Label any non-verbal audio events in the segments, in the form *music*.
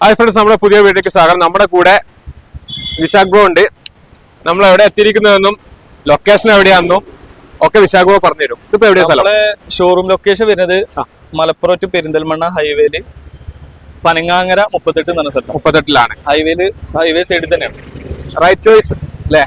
Hi friends നമ്മുടെ പുതിയ വീട്ടിലേക്ക് സ്വാഗതം. നമ്മുടെ കൂടെ വിശാഖ് ബ്രോ ഉണ്ട്. നമ്മൾ എവിടെ എത്തിയിരിക്കുന്നതെന്നും ലൊക്കേഷൻ എവിടെയാണെന്നും ഒക്കെ വിശാഖ് ബ്രോ പറഞ്ഞുതരും. ഇതിപ്പോ എവിടെയാ സ്ഥലം? ഷോറൂം ലൊക്കേഷൻ വരുന്നത് മലപ്പുറം ടു പെരിന്തൽമണ്ണ ഹൈവേയിൽ പനങ്ങാങ്ങര മുപ്പത്തെട്ട് എന്ന് പറഞ്ഞ സ്ഥലത്താണ്. മുപ്പത്തെട്ടിലാണ്. ഹൈവേയിൽ ഹൈവേ സൈഡിൽ തന്നെയാണ്. റൈറ്റ് ചോയ്സ് അല്ലേ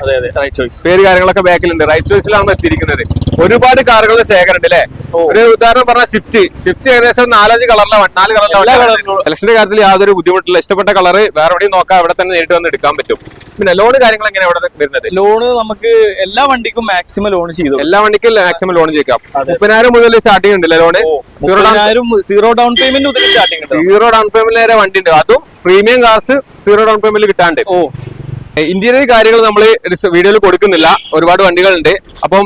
പേര് കാര്യങ്ങളൊക്കെ ബാക്കിലുണ്ട്. റൈറ്റ് ചോയ്സിലാണ് എത്തിയിരിക്കുന്നത്. ഒരുപാട് കാറുകളുടെ ശേഖരം ഉണ്ട് അല്ലേ ഒരു ഉദാഹരണം പറഞ്ഞ സ്വിഫ്റ്റ് സ്വിഫ്റ്റ് ഏകദേശം നാലഞ്ച് കളറിലാണ് നാല് കളറിലാണ് ഇലക്ഷന്റെ കാര്യത്തിൽ യാതൊരു ബുദ്ധിമുട്ടില്ല. ഇഷ്ടപ്പെട്ട കളർ വേറെ എവിടെയും നോക്കാം. അവിടെ തന്നെ നേരിട്ട് വന്ന് എടുക്കാൻ പറ്റും. പിന്നെ ലോൺ കാര്യങ്ങൾ എങ്ങനെ അവിടെ വരുന്നത്? ലോൺ നമുക്ക് എല്ലാ വണ്ടിക്കും മാക്സിമം ലോൺ ചെയ്തു എല്ലാ വണ്ടിക്കും മാക്സിമം ലോൺ ചെയ്യാം. മുപ്പതിനായിരം മുതൽ സ്റ്റാർട്ടിംഗ് ഉണ്ടല്ലേ loan zero down zero down payment മുതൽ സ്റ്റാർട്ടിംഗ് ഉണ്ട്? സീറോ ഡൗൺ പേയ്മെന്റ് വരെ വണ്ടി ഉണ്ട് അതും premium cars zero down payment കിട്ടാണ്ട്. ഓ. ഇന്റീരിയർ കാര്യങ്ങൾ നമ്മൾ വീഡിയോയിൽ കൊടുക്കുന്നില്ല. ഒരുപാട് വണ്ടികളുണ്ട്. അപ്പം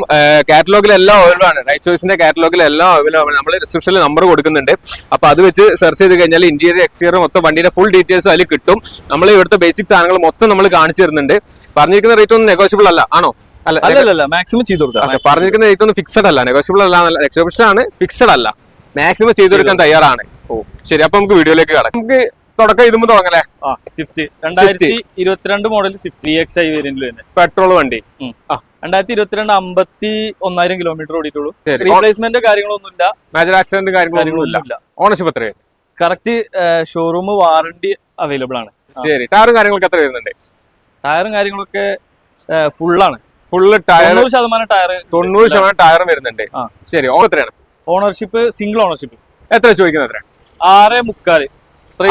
കാറ്റലോഗിൽ എല്ലാം അവൈലബിൾ ആണ് റൈറ്റ് ചോയ്സിന്റെ കാറ്റലോഗിൽ എല്ലാം അവൈലബിൾ ആണ്. നമ്മൾ ഡിസ്ക്രിപ്ഷനിൽ നമ്പർ കൊടുക്കുന്നുണ്ട്. അപ്പൊ അത് വെച്ച് സെർച്ച് ചെയ്ത് കഴിഞ്ഞാൽ ഇന്ത്യയുടെ എക്സ്റ്റീരിയർ മൊത്തം വണ്ടിയുടെ ഫുൾ ഡീറ്റെയിൽസ് അതിൽ കിട്ടും. നമ്മൾ ഇവിടുത്തെ ബേസിക് സാധനങ്ങൾ മൊത്തം നമ്മൾ കാണിച്ചു തരുന്നുണ്ട്. പറഞ്ഞിരിക്കുന്ന റേറ്റ് ഒന്നും നെഗോഷ്യബിൾ അല്ല. ആണോ? അല്ല അല്ലല്ല മാക്സിമം ചെയ്തു കൊടുക്കാം. പറഞ്ഞിരിക്കുന്ന റേറ്റ് ഒന്നും ഫിക്സഡ് അല്ല. നെഗോഷ്യബിൾ അല്ല എക്സോപ്ഷൻ ആണ് ഫിക്സഡ് അല്ല. മാക്സിമം ചെയ്തു കൊടുക്കാൻ തയ്യാറാണ്. ഓ ശരി. അപ്പൊ നമുക്ക് വീഡിയോയിലേക്ക് കടക്കാം. നമുക്ക് തുടക്കം ഇതുമ്പോ തുടങ്ങല്ലേ? സ്വിഫ്റ്റ് രണ്ടായിരത്തി ഇരുപത്തിരണ്ട് മോഡൽ സ്വിഫ്റ്റ് എക്സ് ഐ വേരിയന്റിൽ തന്നെ പെട്രോൾ വണ്ടി. രണ്ടായിരത്തി ഇരുപത്തിരണ്ട് അമ്പത്തി ഒന്നായിരം കിലോമീറ്റർ ഓടിയിട്ടുള്ളൂ. റീപ്ലേസ്മെന്റ് കാര്യങ്ങളൊന്നുമില്ല. മേജർ ആക്സിഡന്റ് കാര്യങ്ങളൊന്നുമില്ല. ഓണർഷിപ്പ് എത്ര കറക്റ്റ് ഷോറൂം വാറണ്ടി അവൈലബിൾ ആണ്. ശരി. ടയറും കാര്യങ്ങളൊക്കെ എത്ര വരുന്നുണ്ട്? ടയറും കാര്യങ്ങളൊക്കെ ഫുള്ളാണ് ഫുള്ള് ടയർ തൊണ്ണൂറ് ശതമാനം ടയർ തൊണ്ണൂറ് ശതമാനം ടയറും വരുന്നുണ്ട്. ശരി. ഓൺ എത്രയാണ്? ഓണർഷിപ്പ് സിംഗിൾ ഓണർഷിപ്പ് എത്ര ചോദിക്കുന്നത് എത്ര ആറ് മുക്കാൽ.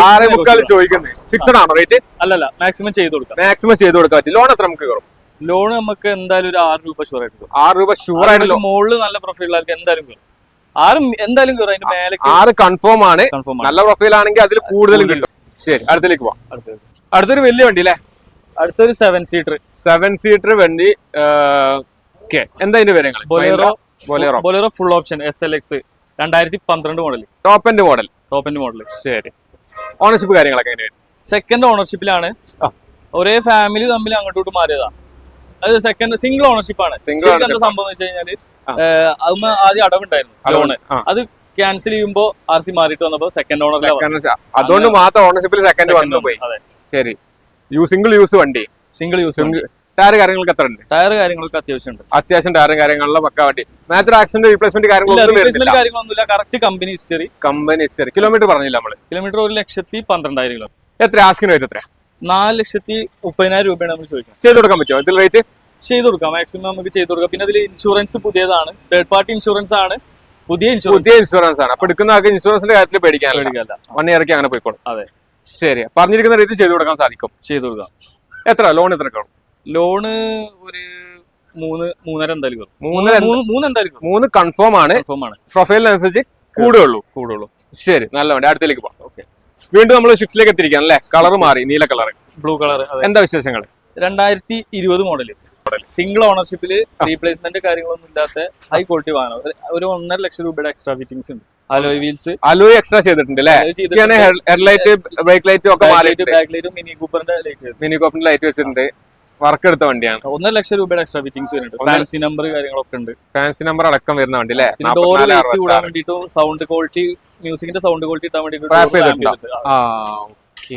ആറ് മുക്കാൽ. ചോദിക്കുന്നത് ഫിക്സഡ് ആണോ റേറ്റ് അല്ലല്ല മാക്സിമം ചെയ്ത് കൊടുക്കാം. മാക്സിമം ചെയ്ത് കൊടുക്കാൻ പറ്റും. ലോൺ എത്ര നമുക്ക് കയറും? ലോൺ നമുക്ക് എന്തായാലും ഒരു ആറ് രൂപ ഷുവർ ആയിട്ട് ആറ് രൂപ ഷുവർ ആയിട്ട് മുകളിൽ നല്ല പ്രൊഫൈൽ ആൾക്ക് എന്തായാലും കയറും. ആരും എന്തായാലും കയറും അതിന്റെ മേലെ ആറ് കൺഫേം ആണ്. നല്ല പ്രൊഫൈൽ ആണെങ്കിൽ അതിൽ കൂടുതലും കിട്ടും. ശരി അടുത്തേക്ക് പോവാം. അടുത്തൊരു വലിയ വണ്ടി അല്ലേ? അടുത്തൊരു സെവൻ സീറ്റർ സെവൻ സീറ്റർ വണ്ടി എന്താ അതിന്റെ വിവരങ്ങൾ Bolero Bolero Bolero full option S L X രണ്ടായിരത്തി പന്ത്രണ്ട് model top end model top end model ശരി. ഓണർഷിപ്പ് കാര്യങ്ങളൊക്കെ എങ്ങനെയാണ് സെക്കൻഡ് ഓണർഷിപ്പിലാണ് ഒരേ ഫാമിലി തമ്മിൽ അങ്ങോട്ടോട്ട് മാറിയതാ അത് സെക്കൻഡ് സിംഗിൾ ഓണർഷിപ്പ് ആണ്. സിംഗിൾ എന്താ സംഭവം വെച്ച് കഴിഞ്ഞാൽ ആ. അതുമ്മ ആദ്യം അടവുണ്ടായിരുന്നു ലോണ് അത് ക്യാൻസൽ ചെയ്യുമ്പോ ആർ സി മാറിയിട്ട് വന്നപ്പോ സെക്കൻഡ് ഓണർ അതുകൊണ്ട് മാത്രം ഓണർഷിപ്പിൽ സെക്കൻഡ് വന്നു പോയി. ശരി. സിംഗിൾ യൂസ് വണ്ടി. സിംഗിൾ യൂസ് ടയർ കാര്യങ്ങളൊക്കെ എത്ര ഉണ്ട്? ടയർ കാര്യങ്ങളൊക്കെ അത്യാവശ്യമുണ്ട് അത്യാവശ്യം ടയർ കാര്യങ്ങളിലും പക്ക വണ്ടി. മാച്ചർ ആക്സിഡന്റ് റീപ്ലേസ്മെന്റ് കാര്യങ്ങളൊന്നും കാര്യങ്ങളൊന്നുമില്ല. Correct company history company history kilometre പറഞ്ഞില്ല നമ്മൾ? കിലോമീറ്റർ ഒരു ലക്ഷത്തി പന്ത്രണ്ടായിരം കിലോ. എത്ര? ആസ്കിന് റേറ്റ് എത്ര നാല് ലക്ഷത്തി മുപ്പതിനായിരം രൂപയാണ് നമ്മൾ ചോദിക്കുന്നത്. ചെയ്ത് കൊടുക്കാൻ പറ്റുമോ? ഇതിൽ റേറ്റ് ചെയ്ത് കൊടുക്കാം. മാക്സിമം നമുക്ക് ചെയ്ത് കൊടുക്കാം. പിന്നെ അതിൽ ഇൻഷുറൻസ് പുതിയതാണ്. തേർഡ് പാർട്ടി ഇൻഷുറൻസ് ആണ്. പുതിയ ഇൻഷുറൻസ് പുതിയ ഇൻഷുറൻസ് ആണ്. അപ്പൊ എടുക്കുന്ന ആൾക്ക് ഇൻഷുറൻസിന്റെ കാര്യത്തിൽ പേടിക്കാൻ വൺ ഇയർക്ക് അങ്ങനെ പോയിക്കോളും. അതെ. ശരി. പറഞ്ഞിരിക്കുന്ന റേറ്റ് ചെയ്ത് കൊടുക്കാൻ സാധിക്കും. ചെയ്ത് കൊടുക്കാം. എത്ര? ലോൺ എത്ര കാണും ലോണ് ഒരു മൂന്ന് മൂന്നര എന്തായാലും കയറും മൂന്ന് മൂന്ന് മൂന്ന് എന്തായാലും കയറും മൂന്ന് കൺഫേം ആണ്. കൺഫേം ആണ്. പ്രൊഫൈലിനനുസരിച്ച് കൂടുകയുള്ളൂ കൂടുള്ളൂ. ശരി നല്ല വണ്ടി. അടുത്തേക്ക് പോകാം ഓക്കെ വീണ്ടും നമ്മൾ ഷിഫ്റ്റിലേക്ക് എത്തിയിരിക്കാം അല്ലേ? കളർ മാറി നീല കളർ ബ്ലൂ കളർ എന്താ വിശേഷങ്ങൾ രണ്ടായിരത്തി ഇരുപത് മോഡൽ സിംഗിൾ ഓണർഷിപ്പിൽ റീപ്ലേസ്മെന്റ് കാര്യങ്ങളൊന്നും ഇല്ലാത്ത ഹൈ ക്വാളിറ്റി വാഹനം. ഒരു- ഒന്നര ലക്ഷം രൂപയുടെ എക്സ്ട്രാ ഫിറ്റിംഗ്സ് ഉണ്ട്. അലോയ് വീൽസ് അലോയ് എക്സ്ട്രാ ചെയ്തിട്ടുണ്ട് അല്ലേ? ഹെഡ്ലൈറ്റ് ബ്രേക്ക് ലൈറ്റ് ഒക്കെ ബാക്ക് ലൈറ്റും മിനി കൂപ്പറിന്റെ ലൈറ്റ് മിനി കൂപ്പറിന്റെ ലൈറ്റ് വെച്ചിട്ടുണ്ട്. വർക്ക് എടുത്ത വണ്ടിയാണ്. ഒന്നര ലക്ഷം രൂപയുടെ എക്സ്ട്രാ ഫിറ്റിംഗ്സ് വരുന്നുണ്ട്. ഫാൻസി നമ്പർ കാര്യങ്ങളൊക്കെ ഉണ്ട്. ഫാൻസി നമ്പർ അടക്കം വരുന്ന വണ്ടി അല്ലേ ഡോർ വെയിറ്റ് കൂടാൻ വേണ്ടിയിട്ട് സൗണ്ട് ക്വാളിറ്റി മ്യൂസിക്കിന്റെ സൗണ്ട് ക്വാളിറ്റി ഇട്ടാൻ വേണ്ടിയിട്ട്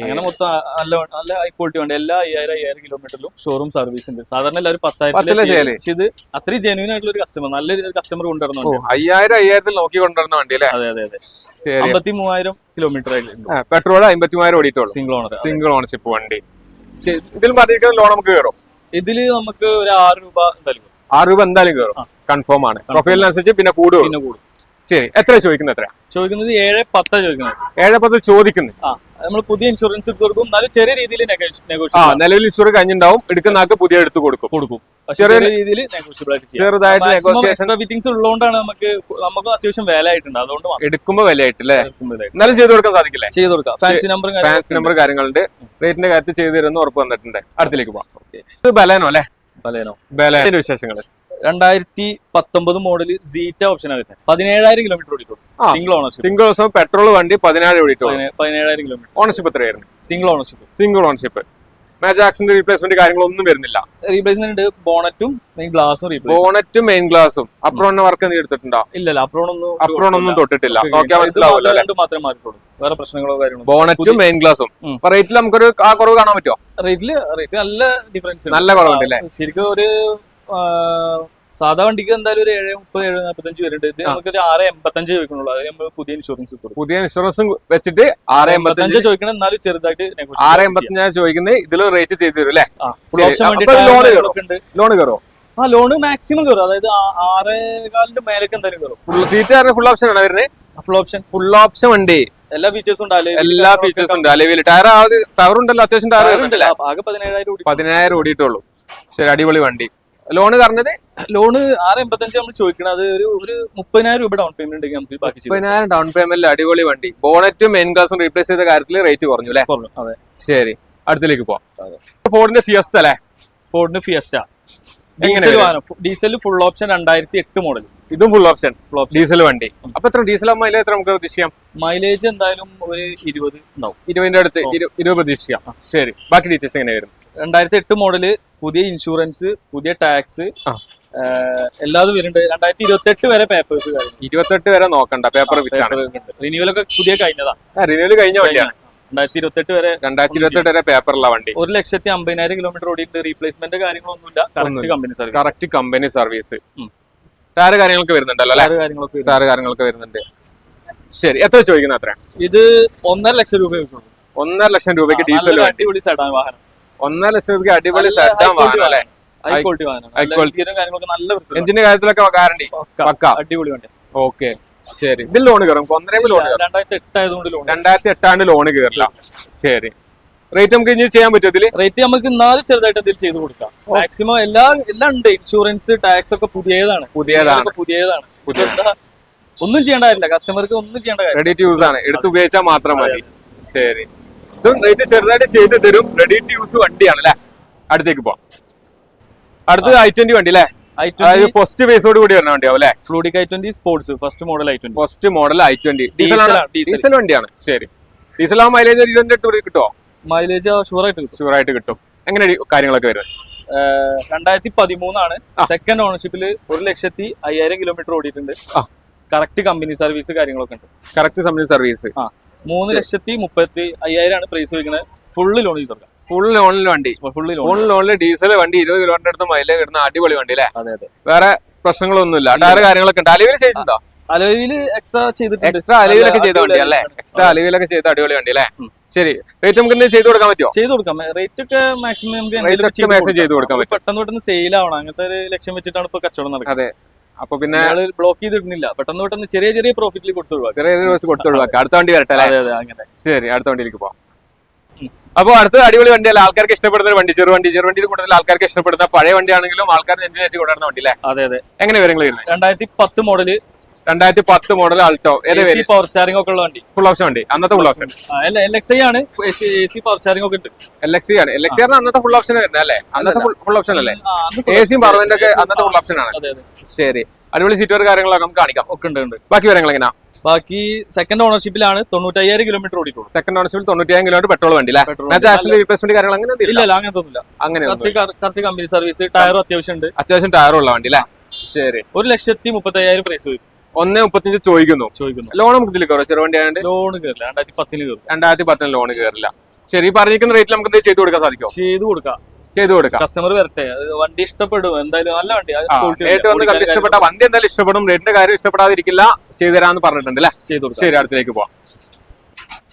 അങ്ങനെ മൊത്തം നല്ല നല്ല ഹൈ ക്വാളിറ്റി വേണ്ട. എല്ലാ അയ്യായിരം അയ്യായിരം കിലോമീറ്ററിലും ഷോറൂം സർവീസ് ഉണ്ട്. സാധാരണ എല്ലാവരും പത്തായിരത്തിലെ. പക്ഷെ ഇത് അത്രയും ജെന്യൂൻ ആയിട്ടുള്ള ഒരു കസ്റ്റമർ നല്ലൊരു കസ്റ്റമർ കൊണ്ടുവരുന്നുണ്ട് അയ്യായിരം അയ്യായിരത്തിൽ നോക്കി കൊണ്ടുവരുന്ന വണ്ടി അല്ലേ അതെ അതെ. അതെ അമ്പത്തി മൂവായിരം കിലോമീറ്റർ ആയിട്ടുണ്ട് പെട്രോൾ അമ്പത്തി മൂവായിരം ഓടിയിട്ടുള്ളൂ. സിംഗിൾ ഓണർ സിംഗിൾ ഓണർഷിപ്പ് വണ്ടി. ഇതിൽ പറഞ്ഞിരിക്കുന്ന ലോൺ നമുക്ക് കയറും ഇതിൽ നമുക്ക് ഒരു ആറ് രൂപ എന്തായാലും. ആറ് രൂപ എന്തായാലും കയറും. കൺഫേം ആണ്. പ്രൊഫൈലിനനുസരിച്ച് പിന്നെ കൂടും. പിന്നെ കൂടും. ശരി എത്ര ചോദിക്കുന്നത് എത്ര ചോദിക്കുന്നത് ഏഴ് പത്താ ചോദിക്കുന്നത്. ഏഴ് പത്ത് ചോദിക്കുന്നു. ആ നമ്മൾ പുതിയ ഇൻഷുറൻസ് എടുത്ത് കൊടുക്കും. എന്നാലും ചെറിയ രീതിയിൽ നിലവിൽ ഇൻഷുർ കഴിഞ്ഞിട്ടുണ്ടാവും. എടുക്കുന്ന ആൾക്ക് പുതിയ എടുത്ത് കൊടുക്കും. കൊടുക്കും. ചെറിയ- രീതിയിൽ ചെറുതായിട്ട് ഫിറ്റിംഗ്സ് ഉള്ളതുകൊണ്ടാണ് നമുക്ക് നമുക്ക് അത്യാവശ്യം വില ആയിട്ടുണ്ട് അതുകൊണ്ട് എടുക്കുമ്പോ വിലയായിട്ട് അല്ലേ നല്ല എന്നാലും ചെയ്ത് കൊടുക്കാൻ സാധിക്കില്ലേ? ചെയ്ത് കൊടുക്കാം. ഫാൻസി നമ്പർ ഫാൻസി നമ്പർ കാര്യങ്ങളുണ്ട്. റേറ്റിന്റെ കാര്യത്തിൽ ചെയ്തു തരുന്ന ഉറപ്പ് വന്നിട്ടുണ്ട്. അടുത്തേക്ക് പോവാം. ഇത് ബലേനോ അല്ലേ? ബലേനോ. ബലേന. വിശേഷങ്ങൾ രണ്ടായിരത്തി പത്തൊമ്പത് മോഡൽ സീറ്റ ഓപ്ഷൻ വരുന്നത്. പതിനേഴായിരം കിലോമീറ്റർ ഓടിക്കും. സിംഗിൾ ഓണർഷിപ്പ് സിംഗിൾ ദിവസം പെട്രോൾ വണ്ടി പതിനാറ് ഓടിക്കും പതിനേഴായിരം കിലോമീറ്റർ ഓണർഷിപ്പ് എത്രയായിരുന്നു? സിംഗിൾ ഓണർഷിപ്പ് സിംഗിൾ ഓണർഷിപ്പ് മാജാക്സിന്റെ റീപ്ലേസ്മെന്റ് കാര്യങ്ങളൊന്നും വരുന്നില്ല. റീപ്ലേസ്മെന്റ് ഉണ്ട്. ബോണറ്റും മെയിൻ ഗ്ലാസും റീപ്ലേസ് ബോണറ്റും മെയിൻ ഗ്ലാസും അപ്രോൺ വർക്ക് നീ എടുത്തിട്ടുണ്ടോ? ഇല്ല അപ്രോൺ ഒന്നും അപ്രോൺ ഒന്നും തൊട്ടിട്ടില്ല. നോക്കിയാൽ രണ്ട് മാത്രമേ മാറിയിട്ടുള്ളൂ. വേറെ പ്രശ്നങ്ങളോ കാര്യങ്ങളോ ബോണറ്റും മെയിൻ ഗ്ലാസും. റേറ്റിൽ നമുക്കൊരു ആ കുറവ് കാണാൻ പറ്റുമോ റേറ്റിൽ റേറ്റ് നല്ല ഡിഫറൻസ് നല്ല കുറവുണ്ടല്ലേ ശരിക്കും ഒരു സാധാ വണ്ടിക്ക് എന്തായാലും ഒരു ഏഴ് മുപ്പത് ഏഴ് നാൽപ്പത്തഞ്ച് വരുന്നുണ്ട് ഇത്. നമുക്ക് ഒരു ആറ് എൺപത്തഞ്ച് ചോദിക്കണുള്ളൂ അതിന് നമ്മൾ പുതിയ ഇൻഷുറൻസ് പുതിയ ഇൻഷുറൻസും വെച്ചിട്ട് ആറ് എൺപത്തഞ്ച് ചോദിക്കണം എന്നാലും ചെറുതായിട്ട് ആറ്. എൺപത്തഞ്ച് ചോദിക്കുന്നത് ഇതിലും റേറ്റ് ചെയ്ത് തരും അല്ലേ? ലോൺ കയറോ ആ ലോണ് മാക്സിമം കയറും അതായത് ആറേ കാലിന്റെ മേലേക്ക് എന്തായാലും കയറും ഫുൾ സീറ്റ് ഫുൾ ഓപ്ഷൻ ആണ് വരുന്നത് ഫുൾ ഓപ്ഷൻ ഫുൾ ഓപ്ഷൻ വണ്ടി. എല്ലാ ഫീച്ചേഴ്സും ഉണ്ട്. എല്ലാ ഫീച്ചേഴ്സും ഉണ്ട്. അലവിൽ ടയർ ടയർ ഉണ്ടല്ലോ അത്യാവശ്യം ടയർ ഉണ്ടല്ലോ? ആകെ പതിനേഴായിരം കൂടി പതിനായിരം ഓടിയിട്ടുള്ളൂ. ശരി അടിപൊളി വണ്ടി. ലോണ് പറഞ്ഞത്? ലോണ് ആറ് എൺപത്തഞ്ച് നമ്മൾ ചോദിക്കണം അത് ഒരു ഒരു മുപ്പതിനായിരം രൂപ ഡൗൺ പേയ്മെന്റ് ഉണ്ടെങ്കിൽ നമുക്ക് ബാക്കി മുപ്പതിനായിരം ഡൗൺ പേയ്മെന്റ് അടിപൊളി വണ്ടി. ബോണറ്റും മെയിൻ ഗ്ലാസും റീപ്ലേസ് ചെയ്ത കാര്യത്തിൽ റേറ്റ് കുറഞ്ഞു അല്ലേ? കുറഞ്ഞു അതെ. ശരി. അടുത്തിലേക്ക് പോവാം. ഫോർഡിന്റെ ഫിയസ്റ്റ അല്ലേ? ഫോർഡിന് Fiesta diesel diesel full option രണ്ടായിരത്തി എട്ട് മോഡൽ ഇതും ഫുൾ ഓപ്ഷൻ ഡീസൽ വണ്ടി. അപ്പൊ എത്ര? ഡീസൽ മൈലേജ് എത്ര നമുക്ക് പ്രതീക്ഷിക്കാം? മൈലേജ് എന്തായാലും ഒരു ഇരുപത് ഉണ്ടാവും. ഇരുപതിന്റെ അടുത്ത് ഇരുപത് പ്രതീക്ഷിക്കാം. ശരി. ബാക്കി ഡീറ്റെയിൽസ് എങ്ങനെ വരും? രണ്ടായിരത്തി എട്ട് മോഡൽ പുതിയ ഇൻഷുറൻസ് പുതിയ ടാക്സ്. എല്ലാതും വരുന്നുണ്ട്. രണ്ടായിരത്തി ഇരുപത്തി എട്ട് വരെ പേപ്പേഴ്സ് ഇരുപത്തെട്ട് വരെ നോക്കണ്ട പേപ്പർ റിന്യൂവൽ ഒക്കെ പുതിയ കഴിഞ്ഞതാ. റിന്യൂവൽ കഴിഞ്ഞ വണ്ടിയാണ്. രണ്ടായിരത്തി ഇരുപത്തി എട്ട് വരെ രണ്ടായിരത്തി ഇരുപത്തെട്ട് വരെ പേപ്പറുള്ള വണ്ടി. ഒരു ലക്ഷത്തി അമ്പതിനായിരം കിലോമീറ്റർ ഓടിയിട്ട് റീപ്ലേസ്മെന്റ് കാര്യങ്ങളൊന്നുമില്ല. Correct company service correct company service. Tyre കാര്യങ്ങളൊക്കെ വരുന്നുണ്ടല്ലോ ടയർ കാര്യങ്ങളൊക്കെ. ടയർ കാര്യങ്ങളൊക്കെ വരുന്നുണ്ട്. ശരി എത്ര ചോദിക്കുന്നത് അത്ര ഇത് ഒന്നര ലക്ഷം രൂപ ഒന്നര ലക്ഷം രൂപയ്ക്ക് ഡീസൽ വണ്ടി. അടിപൊളി സെഡാൻ വാഹനം. ഒന്നര ലക്ഷം രൂപയ്ക്ക് അടിപൊളി സെറ്റാൻ എഞ്ചിന്റെ കാര്യത്തിലൊക്കെ ഗ്യാരണ്ടി പക്ക. അടിപൊളി വണ്ടി. ഓക്കെ ശരി. ഇതിൽ ലോൺ കയറും ഒന്നരയിൽ ലോൺ രണ്ടായിരത്തി എട്ടാണ്ട് ലോൺ കയറില്ല ശരി. റേറ്റ് നമുക്ക് ഇനി ചെയ്യാൻ പറ്റും ഇതിൽ? റേറ്റ് നമുക്ക് ഇന്നാലും ചെറുതായിട്ട് ഇതിൽ ചെയ്ത് കൊടുക്കാം. മാക്സിമം എല്ലാ എല്ലാം ഉണ്ട്. ഇൻഷുറൻസ് ടാക്സ് ഒക്കെ പുതിയതാണ്. പുതിയതാണ്. പുതിയതാണ്. ഒന്നും ചെയ്യേണ്ട കാര്യമില്ല. കസ്റ്റമർക്ക് ഒന്നും ചെയ്യേണ്ട റെഡി ടു യൂസ് ആണ്. എടുത്ത് ഉപയോഗിച്ചാൽ മാത്രം മതി. ശരി. ഇതും റേറ്റ് ചെറുതായിട്ട് ചെയ്ത് തരും. റെഡി ടു യൂസ് വണ്ടിയാണ് അല്ലെ അടുത്തേക്ക് പോവാം. അടുത്തത് ഐ ട്വന്റി വണ്ടി അല്ലെ ഫസ്റ്റ് ബേസോട് കൂടി വരുന്ന വണ്ടിയാവും അല്ലെ fluidic I twenty sports first model I twenty first model I twenty Diesel diesel വണ്ടിയാണ്. ശരി. ഡീസൽ ആ മൈലേജ് ഒരു ഇരുപതിന്റെ അടുത്ത് കിട്ടുമോ മൈലേജ് കിട്ടും. കിട്ടും. എങ്ങനെ കാര്യങ്ങളൊക്കെ വരുന്നത്? ഏഹ് രണ്ടായിരത്തി പതിമൂന്നാണ് സെക്കൻഡ് ഓണർഷിപ്പിൽ ഒരു ലക്ഷത്തി അയ്യായിരം കിലോമീറ്റർ ഓടിയിട്ടുണ്ട്. കറക്റ്റ് കമ്പനി സർവീസ് കാര്യങ്ങളൊക്കെ ഉണ്ട്. കറക്റ്റ് കമ്പനി സർവീസ് മൂന്ന്. ലക്ഷത്തി മുപ്പത്തി അയ്യായിരം ആണ് പ്രൈസ് വയ്ക്കുന്നത് ഫുള്ള് ലോൺ ചെയ്ത് കൊടുക്കാം. ഫുൾ ലോണിൽ വണ്ടി. ഫുൾ ലോണിൽ ഡീസൽ വണ്ടി ഇരുപത് കിലോമീറ്റർ അടുത്ത് മൈലേജ് കിട്ടുന്ന അടിപൊളി വണ്ടി അല്ലേ? വേറെ പ്രശ്നങ്ങളൊന്നുമില്ല. ടയർ കാര്യങ്ങളൊക്കെ ഉണ്ട്. അലവിൽ ചെയ്തിട്ടുണ്ടോ? അലവിൽ എക്സ്ട്രാ ചെയ്തിട്ടുണ്ട്. എക്സ്ട്രാ അലവിലൊക്കെ ചെയ്ത വണ്ടി അല്ലേ? എക്സ്ട്രാ അലവിലൊക്കെ ചെയ്ത അടിപൊളി വണ്ടി അല്ലേ? ശരി. റേറ്റ് നമുക്ക് എന്തെങ്കിലും ചെയ്ത് കൊടുക്കാൻ പറ്റുമോ ചെയ്ത് കൊടുക്കാം. റേറ്റ് ഒക്കെ മാക്സിമം നമുക്ക് ചെയ്ത് കൊടുക്കാൻ പറ്റും. പെട്ടെന്ന് പെട്ടെന്ന് സെയിൽ ആവണം. അങ്ങനത്തെ ഒരു ലക്ഷ്യം വെച്ചിട്ടാണ് ഇപ്പൊ കച്ചവടം നടക്കുന്നത്. അതെ. അപ്പൊ പിന്നെ ബ്ലോക്ക് ചെയ്തിടുന്നില്ല. പെട്ടെന്ന് പെട്ടെന്ന് ചെറിയ ചെറിയ പ്രോഫിറ്റിൽ കൊടുത്തു ചെറിയ ചെറിയ പ്രോഫിറ്റ് കൊടുത്തു അടുത്ത വണ്ടി വരട്ടെ അല്ലേ? അതെ അതെ അങ്ങനെ. ശരി അടുത്ത വണ്ടിയിലേക്ക് പോവാം. അപ്പൊ അടുത്ത അടിപൊളി വണ്ടി അല്ല ആൾക്കാർക്ക് ഇഷ്ടപ്പെടുന്ന ഒരു വണ്ടി ചെറു വണ്ടി. ചെറു വണ്ടിയിൽ കൂടുതൽ ആൾക്കാർക്ക് ഇഷ്ടപ്പെടുന്ന പഴയ വണ്ടിയാണെങ്കിലും ആൾക്കാർ വെച്ച് കൊണ്ടുവരുന്ന വണ്ടി അല്ലേ? അതെ അതെ. എങ്ങനെ വിവരങ്ങൾ വരുന്നത്? രണ്ടായിരത്തി പത്ത് മോഡൽ രണ്ടായിരത്തി പത്ത് മോഡൽ സി പവർ സ്റ്റാറിംഗ് ഒക്കെ ഉള്ള വണ്ടി. ഫുൾ ഓപ്ഷൻ വണ്ടി. അന്നത്തെ ഫുൾ ഓപ്ഷൻ എൽ എക്സ് ആണ്. പവർ സ്റ്റാറിംഗ് ഒക്കെ ഉണ്ട്. എൽ എക്സ് ആണ്. എൽ എക്സ് ആണ് അന്നത്തെ ഫുൾ ഓപ്ഷൻ വരുന്നത് അല്ലേ? അന്നത്തെ ഫുൾ ഓപ്ഷൻ അല്ലേ? എ സിയും option. ഒക്കെ അന്നത്തെ ഫുൾ ഓപ്ഷൻ ആണ്. ശരി. അടിപൊളി സീറ്റുകൾ കാര്യങ്ങളൊക്കെ നമുക്ക് കാണിക്കാം. ഒക്കെ ഉണ്ട് ഉണ്ട്. ബാക്കി വിവരങ്ങൾ എങ്ങനെയാ ബാക്കി സെക്കൻഡ് ഓണർഷിപ്പിലാണ് തൊണ്ണൂറ്റയ്യായിരം കിലോമീറ്റർ ഓടിയിട്ടുള്ളൂ. സെക്കൻഡ് ഓണർഷിപ്പിൽ തൊണ്ണൂറ്റിയായിരം കിലോമീറ്റർ പെട്രോൾ വണ്ടി റീപ്ലേസ്മെന്റ് കാര്യങ്ങൾ അങ്ങനെ ഇല്ല അങ്ങനത്തെ അങ്ങനെ കറക്റ്റ് കമ്പനി സർവീസ് ടയറും അത്യാവശ്യം ഉണ്ട്. അത്യാവശ്യം ടയർ ഉള്ള വണ്ടി അല്ലേ? ശരി. ഒരു ലക്ഷത്തി മുപ്പത്തയ്യായിരം പ്രൈസ് വരും. ഒന്ന് മുപ്പത്തിയഞ്ച് ചോദിക്കുന്നു. ചോദിക്കുന്നു. ലോൺ നമുക്ക് ഇതിൽ കയറും ചെറുവണ്ടി ആയതുകൊണ്ട് ലോൺ കയറില്ല രണ്ടായിരത്തി പത്തിന് കയറും രണ്ടായിരത്തി പത്തിന് ലോൺ കയറില്ല ശരി പറഞ്ഞിരിക്കുന്ന റേറ്റിൽ നമുക്ക് ഇത് ചെയ്തു കൊടുക്കാൻ സാധിക്കും ചെയ്തു കൊടുക്കാം. ചെയ്തു കൊടുക്കാം. കസ്റ്റമർ വരട്ടെ. വണ്ടി ഇഷ്ടപ്പെടും. എന്തായാലും നല്ല വണ്ടി. വന്ന് ഇഷ്ടപ്പെട്ട വണ്ടി എന്തായാലും ഇഷ്ടപ്പെടും. റേറ്റിന്റെ കാര്യം ഇഷ്ടപ്പെടാതിരിക്കില്ല. ചെയ്തു തരാന്ന് പറഞ്ഞിട്ടുണ്ട് അല്ലേ? ചെയ്തു കൊടുക്കാം. ശരി അടുത്തേക്ക് പോവാം.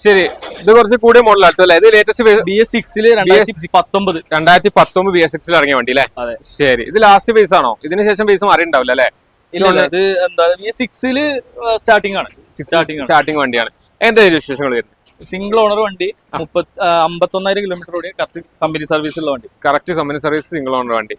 ശരി ഇത് കുറച്ച് കൂടിയ മോഡൽ അടുത്ത് അല്ലേ? ഇത് ലേറ്റസ്റ്റ് ബി എസ് സിക്സിൽ രണ്ടായിരത്തി പത്തൊമ്പത്. രണ്ടായിരത്തി പത്തൊമ്പത് ബി എസ് സിക്സിൽ ഇറങ്ങിയ വണ്ടി അല്ലേ ശരി ഇത് ലാസ്റ്റ് ഫേസ് ആണോ? ഇതിന് ശേഷം ബേസ് മാറിയിട്ടുണ്ടാവില്ല അല്ലേ? ഇല്ല എന്താ സിക്സിൽ സ്റ്റാർട്ടിംഗ് ആണ്. സ്റ്റാർട്ടിംഗ് സ്റ്റാർട്ടിംഗ് വണ്ടിയാണ്. എന്തായാലും വിശേഷങ്ങൾ വരുന്നത്? സിംഗിൾ ഓണർ വണ്ടി മുപ്പത്തി അമ്പത്തൊന്നായിരം കിലോമീറ്റർ ഓടിയ കറക്റ്റ് കമ്പനി സർവീസ് ഉള്ള വണ്ടി. Correct company service single owner വണ്ടി.